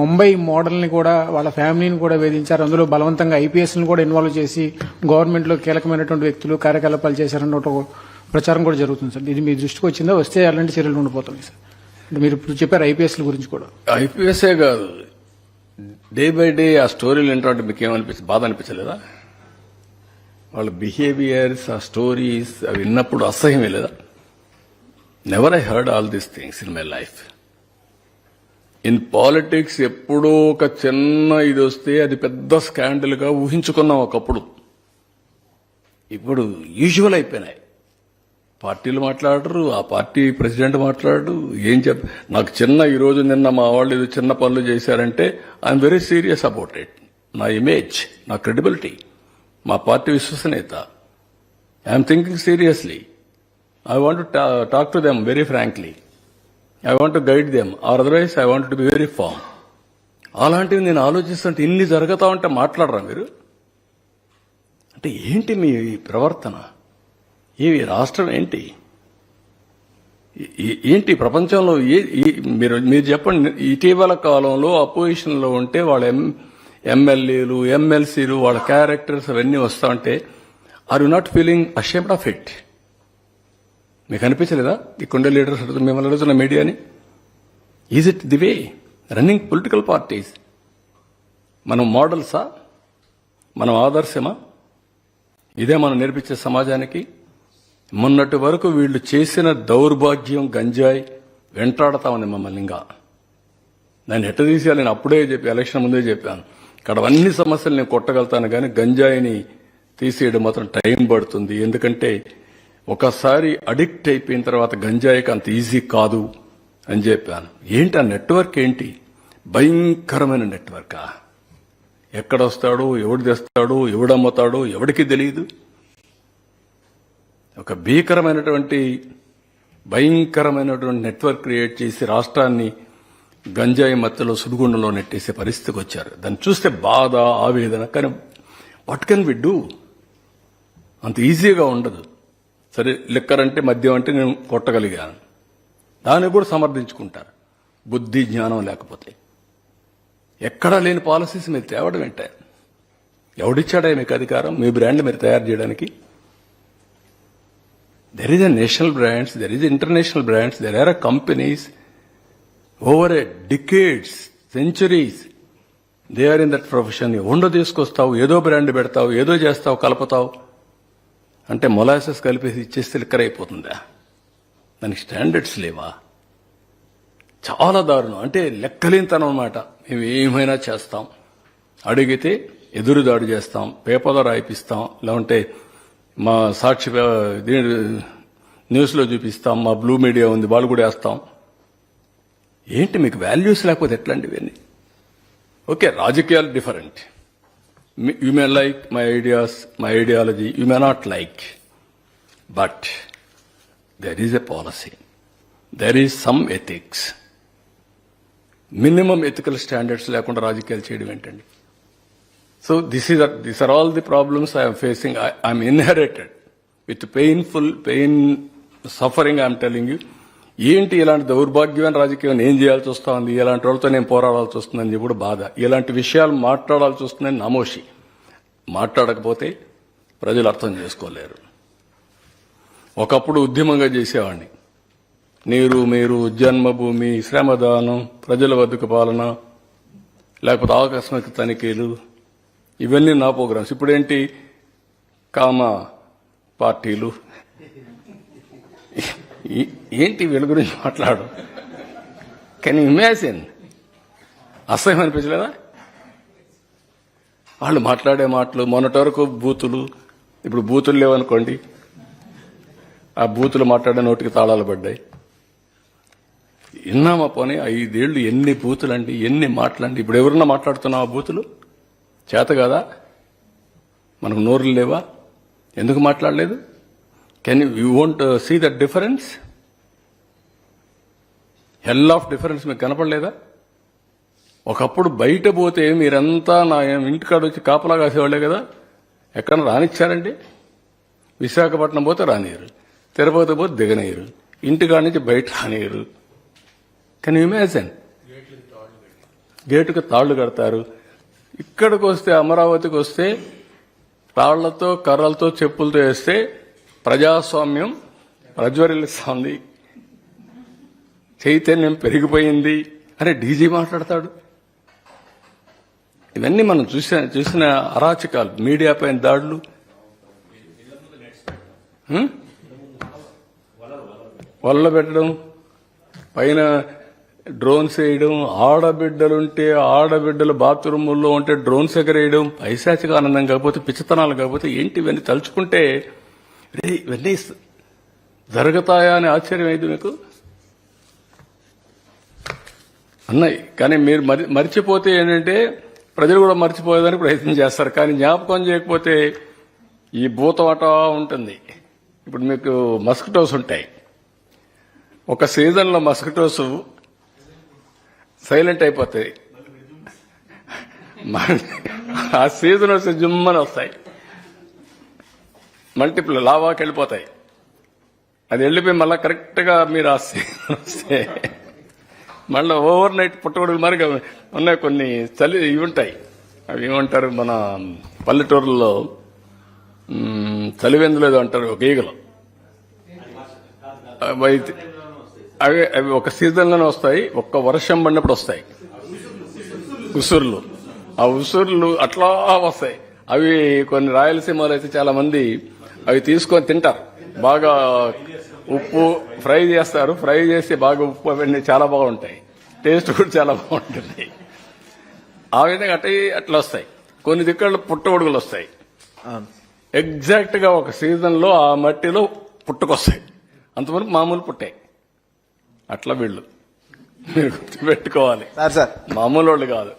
ముంబై మోడల్ని కూడా వాళ్ళ ఫ్యామిలీని కూడా వేధించారు. అందులో బలవంతంగా ఐపీఎస్ని కూడా ఇన్వాల్వ్ చేసి గవర్నమెంట్లో కీలకమైనటువంటి వ్యక్తులు కార్యకలాపాలు చేశారన్న ఒక ప్రచారం కూడా జరుగుతుంది సార్. ఇది మీ దృష్టికి వచ్చిందా? వస్తే అలాంటి చర్యలు ఉండిపోతున్నాయి సార్? అంటే మీరు ఇప్పుడు చెప్పారు ఐపీఎస్ల గురించి కూడా. ఐపీఎస్ఏ కాదు. డే బై డే ఆ స్టోరీలు ఏంటంటే మీకు ఏమనిపిస్తుంది బాధ అనిపించలేదా? వాళ్ళ బిహేవియర్స్ ఆ స్టోరీస్ అవి విన్నప్పుడు అసహ్యమే లేదా never I heard all these things in my life in politics ఎప్పుడో ఒక చిన్న ఇది వస్తే అది పెద్ద స్కాండల్గా ఊహించుకున్నాం ఒకప్పుడు. ఇప్పుడు యూజువల్ అయిపోయినాయి. పార్టీలు మాట్లాడరు ఆ పార్టీ ప్రెసిడెంట్ మాట్లాడరు ఏం చెప్ నాకు చిన్న ఈరోజు నిన్న మా వాళ్ళు ఏదో చిన్న పనులు చేశారంటే I'm very serious about it నా ఇమేజ్ నా క్రెడిబిలిటీ మా పార్టీ విశ్వసనీయత. I'm thinking seriously I want talk to them very frankly I want to guide them or otherwise I want to be very firm అలాంటివి నేను ఆలోచిస్తుంటే ఇన్ని జరుగుతా ఉంటే మాట్లాడరా మీరు? అంటే ఏంటి మీ ప్రవర్తన? ఈ రాష్ట్రం ఏంటి? ఏంటి ప్రపంచంలో ఏ- మీరు మీరు చెప్పండి ఇటీవల కాలంలో అపోజిషన్లో ఉంటే వాళ్ళ ఎం ఎమ్మెల్యేలు ఎమ్మెల్సీలు వాళ్ళ క్యారెక్టర్స్ అవన్నీ వస్తూ ఉంటే are you not feeling ashamed of it మీకు అనిపించలేదా? ఇక్కడుండే లీడర్స్ మిమ్మల్ని అడుగుతున్న మీడియాని? Is it the way running political parties మనం మోడల్సా? మనం ఆదర్శమా? ఇదే మనం నేర్పించే సమాజానికి. మొన్నటి వరకు వీళ్ళు చేసిన దౌర్భాగ్యం గంజాయి వెంటాడతామని మమ్మల్ని ఇంకా. దాన్ని ఎట్ట తీసేయాలి? నేను అప్పుడే చెప్పి ఎలక్షన్ ముందే చెప్పాను. ఇక్కడ అన్ని సమస్యలు నేను కొట్టగలుగుతాను కానీ గంజాయిని తీసేయడం మాత్రం టైం పడుతుంది. ఎందుకంటే ఒకసారి అడిక్ట్ అయిపోయిన తర్వాత గంజాయికి అంత ఈజీ కాదు అని చెప్పాను. ఏంటి ఆ నెట్వర్క్ ఏంటి? భయంకరమైన నెట్వర్కా? ఎక్కడొస్తాడో? ఎవడు తెస్తాడో? ఎవడమ్ముతాడో ఎవడికి తెలియదు ఒక భీకరమైనటువంటి భయంకరమైనటువంటి నెట్వర్క్ క్రియేట్ చేసి రాష్ట్రాన్ని గంజాయి మత్తులో సుడిగుండంలో నెట్టేసే పరిస్థితికి వచ్చారు. దాన్ని చూస్తే బాధ ఆవేదన కానీ వాట్ కెన్ వి డూ అంత ఈజీగా ఉండదు. సరే లిక్కర్ అంటే మద్యం అంటే నేను కొట్టగలిగాను. దాన్ని కూడా సమర్థించుకుంటారు. బుద్ధి జ్ఞానం లేకపోతే. ఎక్కడా లేని పాలసీస్ మీరు తేవడం ఏంటే? ఎవడిచ్చాడా మీకు అధికారం? మీ బ్రాండ్ మీరు తయారు చేయడానికి? There is a national brands there is international brands there are companies over a decades centuries they are in that profession ఉండో తీసుకొస్తావు ఏదో బ్రాండ్ పెడతావు ఏదో చేస్తావు కలుపుతావు. అంటే మొలాసెస్ కలిపేసి ఇచ్చేస్తే లిక్కర్ అయిపోతుందా? దానికి స్టాండర్డ్స్ లేవా? చాలా దారుణం. అంటే లెక్కలేనితనం అనమాట మేము ఏమైనా చేస్తాం. అడిగితే ఎదురుదాడి చేస్తాం. పేపర్లో రాయిపిస్తాం. లేకుంటే మా సాక్షి దీని న్యూస్లో చూపిస్తాం. మా బ్లూ మీడియా ఉంది. వాళ్ళు కూడా వేస్తాం. ఏంటి మీకు వాల్యూస్ లేకపోతే ఎట్లాంటివి ఓకే రాజకీయాలు different. You may like my ideas my ideology you may not like but there is a policy there is some ethics minimum ethical standards లేకుండా రాజకీయాలు చేయడం ఏంటండి? So this is this are all the problems I'm facing I'm inherited with painful pain suffering I'm telling you ఏంటి ఇలాంటి దౌర్భాగ్యమైన రాజకీయం ఏం చేయాల్సి వస్తుంది? ఇలాంటి వాళ్ళతో నేను పోరాడాల్సి వస్తుందని చెప్పి బాధ. ఇలాంటి విషయాలు మాట్లాడాల్సి వస్తుందని నమోషి మాట్లాడకపోతే ప్రజలు అర్థం చేసుకోలేరు. ఒకప్పుడు ఉద్యమంగా చేసేవాడిని. నీరు మీరు జన్మభూమి శ్రమదానం ప్రజల వద్దకు పాలన లేకపోతే ఆకస్మిక తనిఖీలు ఇవన్నీ నా ప్రోగ్రామ్స్. ఇప్పుడేంటి? కామ పార్టీలు ఏంటి వీళ్ళ గురించి మాట్లాడు కానీ ఇమాజిన్ అసహ్యం అనిపించలేదా? వాళ్ళు మాట్లాడే మాటలు మొన్నటి వరకు బూతులు ఇప్పుడు బూతులు లేవనుకోండి ఆ బూతులు మాట్లాడే నోటికి తాళాలు పడ్డాయి. విన్నామా పోనీ ఐదేళ్ళు ఎన్ని బూతులు అండి ఎన్ని మాటలండి ఇప్పుడు ఎవరన్నా ఆ బూతులు? చేత కదా? మనకు నోరులు లేవా? ఎందుకు మాట్లాడలేదు? Can you won't see that difference hell of difference మీకు కనపడలేదా? ఒకప్పుడు బయట పోతే మీరంతా నా ఇంటికాడ వచ్చి కాపలా కాసేవాళ్ళే కదా? ఎక్కడ రానిచ్చారండి? విశాఖపట్నం పోతే రానియరు తిరుపతి పోతే దిగనీయరు ఇంటికాడ నుంచి బయట రానియరు కెన్ యూ ఇమాజిన్ గేటుకు తాళ్ళు కడతారు. ఇక్కడికి వస్తే అమరావతికి వస్తే తాళ్ళతో కర్రలతో చెప్పులతో వేస్తే ప్రజాస్వామ్యం ప్రజ్వరిల్లుస్తోంది. చైతన్యం పెరిగిపోయింది. అని డీజీ మాట్లాడతాడు. ఇవన్నీ మనం చూసిన చూసిన అరాచకాలు. మీడియా పైన దాడులు. హ్మ్? వల్ల పెట్టడం. పైన డ్రోన్స్ వేయడం. ఆడబిడ్డలుంటే ఆడబిడ్డలు బాత్రూముల్లో ఉంటే డ్రోన్స్ ఎగరేయడం. పైశాచిక ఆనందం కాకపోతే పిచ్చితనాలు కాకపోతే ఏంటి ఇవన్నీ తలుచుకుంటే రే ఇవన్నీ జరుగుతాయా అని ఆశ్చర్యం అయింది మీకు? అన్నాయి కానీ మీరు మరి మర్చిపోతే ఏంటంటే ప్రజలు కూడా మర్చిపోయేదానికి ప్రయత్నం చేస్తారు. కానీ జ్ఞాపకం చేయకపోతే ఈ భూతవాట ఉంటుంది. ఇప్పుడు మీకు మస్కిటోస్ ఉంటాయి. ఒక సీజన్లో మస్కిటోస్ సైలెంట్ అయిపోతాయి. ఆ సీజన్ వస్తే జుమ్మని వస్తాయి. మల్టిపుల్ లావాకి వెళ్ళిపోతాయి. అది వెళ్ళిపోయి మళ్ళీ కరెక్ట్గా మీరు వస్తే మళ్ళీ ఓవర్ నైట్ పుట్టగొడుగులు మరి ఉన్నాయి. కొన్ని చలి ఇవి ఉంటాయి. అవి ఏమంటారు? మన పల్లెటూరులో చలివెందులేదు చలివెందులు ఏదో అంటారు ఒక ఈగలు. అవి అయితే- అవి అవి ఒక సీజన్లోనే వస్తాయి ఒక్క వర్షం పడినప్పుడు వస్తాయి. ఉసుర్లు. ఆ ఉసుర్లు అట్లా వస్తాయి. అవి కొన్ని రాయలసీమలో అయితే చాలా మంది అవి తీసుకొని తింటారు. బాగా ఉప్పు ఫ్రై చేస్తారు. ఫ్రై చేసి బాగా ఉప్పు అవన్నీ చాలా బాగుంటాయి. టేస్ట్ కూడా చాలా బాగుంటుంది. ఆ విధంగా అట్ట అట్లా వస్తాయి. కొన్ని దిక్కళ్ళు పుట్టగొడుగులు వస్తాయి. అవును. ఎగ్జాక్ట్గా ఒక సీజన్లో ఆ మట్టిలో పుట్టుకొస్తాయి. అంతవరకు మామూలు పుట్టాయి అట్లా వీళ్ళు. మీరు గుర్తుపెట్టుకోవాలి. మామూలు వాళ్ళు కాదు.